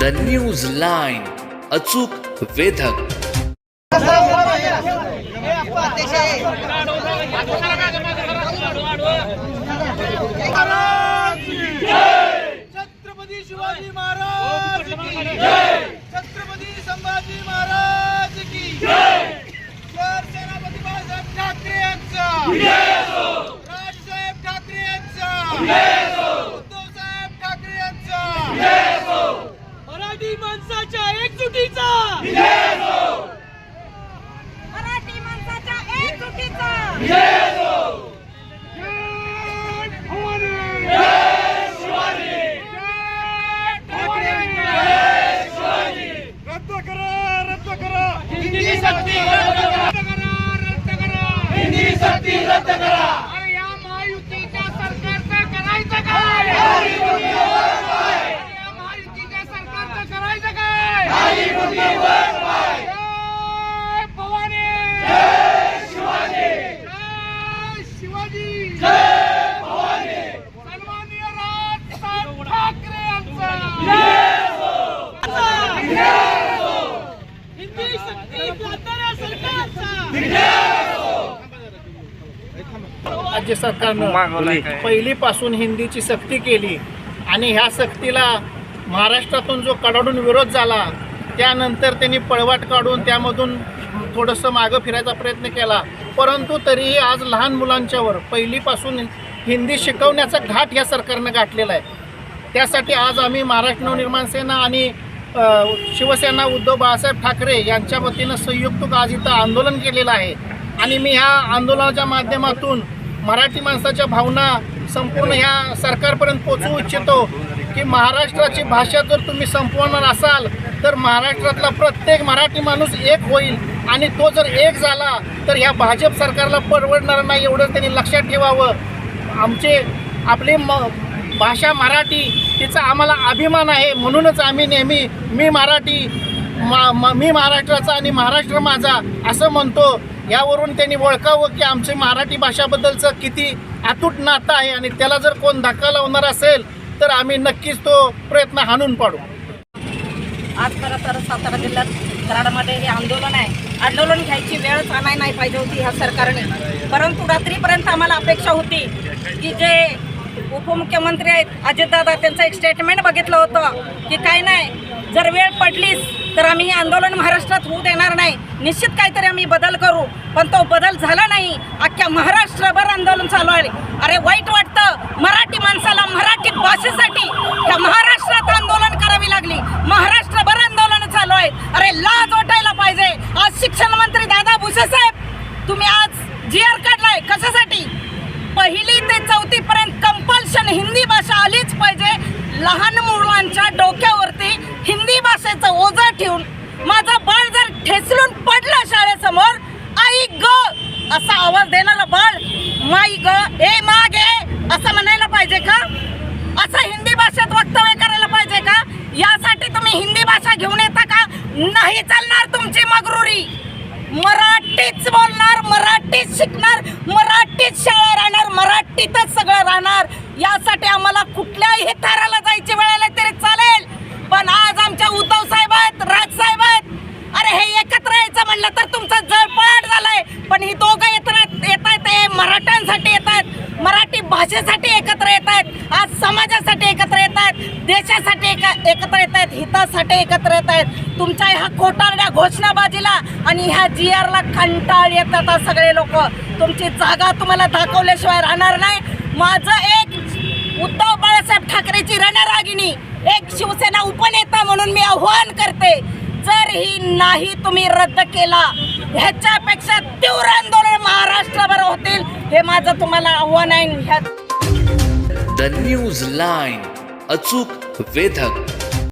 The news line अचूक वेधक. छत्रपती शिवाजी महाराज की जय. छत्रपती संभाजी महाराज की सेनापती बाळासाहेब ठाकरे यांचा. राजसाहेब ठाकरे यांचा उद्धवसाहेब ठाकरे यांचा मराठी माणसाच्या एकजुटीचा मराठी माणसाच्या एकजुटीचा रद्द करा रद्द करा हिंदी सक्ती रद्द करा अरे या महायुतीच्या सरकारचं करायचं काय अरे या महायुतीच्या सरकारचं करायचं काय जय भवानी जय शिवाजी जय शिवाजी जय भवानी सन्माननीय राजसाहेब ठाकरे यांचा हिंदी सक्ती म्हाताऱ्या सरकारचा राज्य सरकारनं पहिलीपासून हिंदीची सक्ती केली आणि ह्या सक्तीला महाराष्ट्रातून जो कडाडून विरोध झाला त्यानंतर त्यांनी पळवाट काढून त्यामधून थोडंसं मागं फिरायचा प्रयत्न केला. परंतु तरीही आज लहान मुलांच्यावर पहिलीपासून हिंदी शिकवण्याचा घाट ह्या सरकारनं गाठलेला आहे. त्यासाठी आज आम्ही महाराष्ट्र नवनिर्माण सेना आणि शिवसेना उद्धव बाळासाहेब ठाकरे यांच्या वतीनं संयुक्त आज इथं आंदोलन केलेलं आहे. आणि मी ह्या आंदोलनाच्या माध्यमातून मराठी माणसाच्या भावना संपूर्ण ह्या सरकारपर्यंत पोचवू इच्छितो की महाराष्ट्राची भाषा जर तुम्ही संपवणार असाल तर महाराष्ट्रातला प्रत्येक मराठी माणूस एक होईल. आणि तो जर एक झाला तर ह्या भाजप सरकारला परवडणार नाही एवढं त्यांनी लक्षात ठेवावं. आमचे आपली म भाषा मराठी तिचा आम्हाला अभिमान आहे. म्हणूनच आम्ही नेहमी मी मराठी मा मा- मी महाराष्ट्राचा आणि महाराष्ट्र माझा असं म्हणतो. यावरून त्यांनी ओळखावं की आमचे मराठी भाषाबद्दलचं किती अतूट नातं आहे आणि त्याला जर कोण धक्का लावणार असेल तर आम्ही नक्कीच तो प्रयत्न हाणून पाडू. आज खरं तर सातारा जिल्ह्यात कराडमध्ये हे आंदोलन आहे. आंदोलन घ्यायची वेळच आणाय नाही पाहिजे होती ह्या सरकारने. परंतु रात्रीपर्यंत आम्हाला अपेक्षा होती की जे उपमुख्यमंत्री आहेत अजितदादा त्यांचं एक स्टेटमेंट बघितलं होतं की काय नाही जर वेळ पडलीच तर आम्ही हे आंदोलन महाराष्ट्रात होऊ देणार नाही. निश्चित काहीतरी आम्ही बदल करू. पण तो बदल झाला नाही. अख्ख्या महाराष्ट्रभर आंदोलन चालू आहे. अरे वाईट वाटतं. मराठी माणसाला मराठी भाषेसाठी त्या महाराष्ट्रात आंदोलन करावी लागली. महाराष्ट्रभर आंदोलन चालू आहेत अरे लाज वाटायला पाहिजे. आज शिक्षण मंत्री दादा भुसे साहेब तुम्ही आज जी आर काढलाय. कशासाठी? पहिली ते चौथी पर्यंत कंपल्शन हिंदी भाषा आलीच पाहिजे. लहान मुलांच्या डोक्यावरती हिंदी भाषेचं ओझं ठेवून माझा बाळ ठेचलून पडलं शाळेसमोर. आई ग असा आवाज देणारा बाळ माई ग ए मागे असं म्हणायला पाहिजे का? असं हिंदी भाषेत वक्तव्य करायला पाहिजे का? यासाठी तुम्ही हिंदी भाषा घेऊन येता का? नाही चालणार तुमची मगरुरी. मराठीच बोलणार मराठीच शिकणार मराठीच शाळा राहणार मराठीतच सगळं राहणार. यासाठी आम्हाला कुठल्याही थराला जायची वेळ आली तरी चालेल. पण आज आमच्या उद्धव साहेब आहेत राज साहेब आहेत. काढलं तर तुमचा जळपळाट झालाय. पण ही दोघं येत येत आहेत ते मराठ्यांसाठी येत आहेत. मराठी भाषेसाठी एकत्र येत आहेत. आज समाजासाठी एकत्र येत आहेत. देशासाठी एक- एकत्र येत आहेत. हितासाठी एकत्र येत आहेत. तुमच्या ह्या खोटारड्या घोषणाबाजीला आणि ह्या जी आरला कंटाळ येतात सगळे लोक. तुमची जागा तुम्हाला दाखवल्याशिवाय राहणार नाही. माझं एक उद्धव बाळासाहेब ठाकरेची रणरागिणी एक शिवसेना उपनेता म्हणून मी आव्हान करते. जर ही नाही तुम्ही रद्द केला ह्याच्यापेक्षा तीव्र आंदोलन महाराष्ट्रभर होतील हे माझं तुम्हाला आव्हान आहे. ह्या द न्यूज लाईन अचूक वेधक.